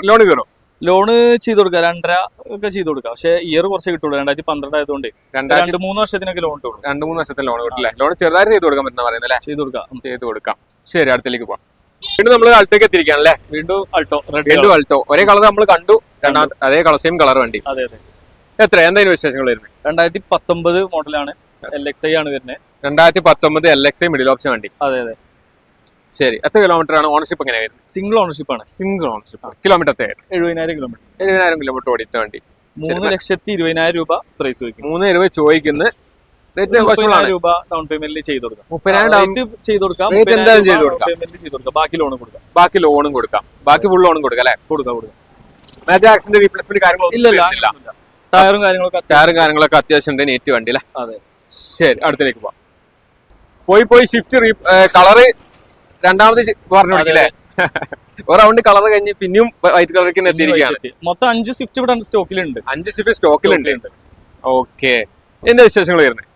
ലോൺ കയറും? ലോണ് ചെയ്ത് കൊടുക്കുക രണ്ടര ഒക്കെ ചെയ്ത് കൊടുക്കുക. പക്ഷെ ഇയർ കുറച്ച് കിട്ടുള്ളൂ. രണ്ടായിരത്തി പന്ത്രണ്ട് ആയതുകൊണ്ട്. രണ്ട് മൂന്ന് വർഷത്തിനൊക്കെ ലോൺ കിട്ടുള്ളൂ രണ്ട് മൂന്ന് വർഷത്തെ ലോൺ കിട്ടില്ല ലോൺ ചെറുതായിട്ട് ചെയ്ത് കൊടുക്കാൻ പറ്റുന്ന പറയുന്നത് അല്ലേ? ചെയ്ത് കൊടുക്കാം. ചെയ്ത് കൊടുക്കാം. ശരി അടുത്തേക്ക് പോവാം. വീണ്ടും നമ്മൾ അടുത്തേക്ക് എത്തിയിരിക്കുകയാണല്ലേ വീണ്ടും അൾട്ടോ വീണ്ടും അൾട്ടോ ഒരേ കളർ നമ്മൾ കണ്ടു. രണ്ടാമത്തെ അതേ കളർ സെയിം കളർ വണ്ടി. അതെ അതെ. എത്ര? എന്തായാലും വിശേഷങ്ങൾ വരുന്നത് രണ്ടായിരത്തി പത്തൊമ്പത് മോഡലാണ് എൽ എക്സ് ഐ ആണ് വരുന്നത് രണ്ടായിരത്തി പത്തൊമ്പത് L X I middle option വണ്ടി. അതെ അതെ. ശരി. എത്ര കിലോമീറ്റർ ആണ് ഓണർഷിപ്പ് എങ്ങനെ വരുന്നത്? സിംഗിൾ ഓണർഷിപ്പ് ആണ്. സിംഗിൾ ഓണർഷിപ്പ് കിലോമീറ്റർ എത്ര എഴുപതിനായിരം കിലോമീറ്റർ എഴുപതിനായിരം കിലോമീറ്റർ ഓടിച്ച വണ്ടി. മൂന്ന് ലക്ഷത്തി ഇരുപതിനായിരം രൂപ പ്രൈസ് ചോദിക്കും. മൂന്ന് രൂപ ചോദിക്കുന്ന. രൂപ ഡൗൺ പേയ്മെന്റിൽ ചെയ്ത് കൊടുക്കാം. മുപ്പതിനായിരം ചെയ്ത് കൊടുക്കാം. Rate എന്തായാലും ചെയ്ത് കൊടുക്കാം. പേയ്മെന്റ് ചെയ്ത് കൊടുക്കാം. ബാക്കി ലോൺ കൊടുക്കാം. ബാക്കി ലോണും കൊടുക്കാം. ബാക്കി ഫുൾ ലോണും കൊടുക്കാം അല്ലേ? കൊടുക്കാം റീപ്ലേസ്മെന്റ് കാര്യങ്ങളൊന്നും. ടയറും കാര്യങ്ങളൊക്കെ ടയറും കാര്യങ്ങളൊക്കെ അത്യാവശ്യം ഉണ്ട്. നെറ്റ് വണ്ടി അല്ലേ? അതെ. ശരി അടുത്തേക്ക് പോവാം. പോയി പോയി ഷിഫ്റ്റ് കളറ് രണ്ടാമത് പറഞ്ഞു കൊടുക്കില്ലേ *laughs* റൗണ്ട് കളർ കഴിഞ്ഞ് പിന്നെയും വൈറ്റ് കളറിലേക്ക് എത്തിയിരിക്കുകയാണ്. മൊത്തം അഞ്ച് സ്വിഫ്റ്റ് ഇവിടെ സ്റ്റോക്കിലുണ്ട്. അഞ്ച് സ്വിഫ്റ്റ് സ്റ്റോക്കിലുണ്ട്. ഓക്കെ. എന്താ വിശേഷങ്ങൾ വരുന്നത്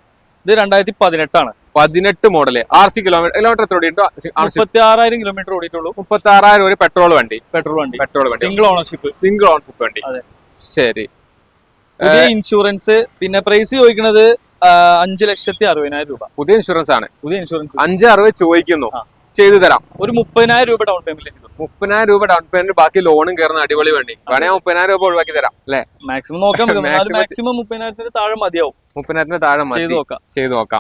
ഇത് രണ്ടായിരത്തി പതിനെട്ടാണ്. പതിനെട്ട് model R C kilometre kilometre എത്ര ഓടിയിട്ടുണ്ടോ? മുപ്പത്തി ആറായിരം കിലോമീറ്റർ ഓടിയിട്ടുള്ളൂ. മുപ്പത്തി ആറായിരം ഒരു പെട്രോൾ വണ്ടി. പെട്രോൾ വണ്ടി. പെട്രോൾ വണ്ടി. സിംഗിൾ ഓണർഷിപ്പ് സിംഗിൾ ഓണർഷിപ്പ് വണ്ടി. ശരി. ഇൻഷുറൻസ് പിന്നെ പ്രൈസ് ചോദിക്കുന്നത് അഞ്ചു ലക്ഷത്തി അറുപതിനായിരം രൂപ. പുതിയ ഇൻഷുറൻസ് ആണ്. പുതിയ ഇൻഷുറൻസ് അഞ്ച് അറുപത് ചോദിക്കുന്നു. ചെയ്തു തരാം. ഒരു മുപ്പതിനായിരം രൂപ ഡൗൺ പേയ്മെന്റ് ചെയ്തു. മുപ്പതിനായിരം രൂപ ഡൗൺ പേയ്മെന്റ് ബാക്കി ലോണും കയറുന്ന അടിപൊളി വണ്ടി. വേണേ മുപ്പതിനായിരം രൂപ ഒഴിവാക്കി തരാം അല്ലെ? മാക്സിമം നോക്കാം മാക്സിമം മുപ്പതിനായിരത്തിന് താഴെ മതിയാവും. മുപ്പതിനായിരത്തിന് താഴെ ചെയ്ത് നോക്കാം. ചെയ്തു നോക്കാം.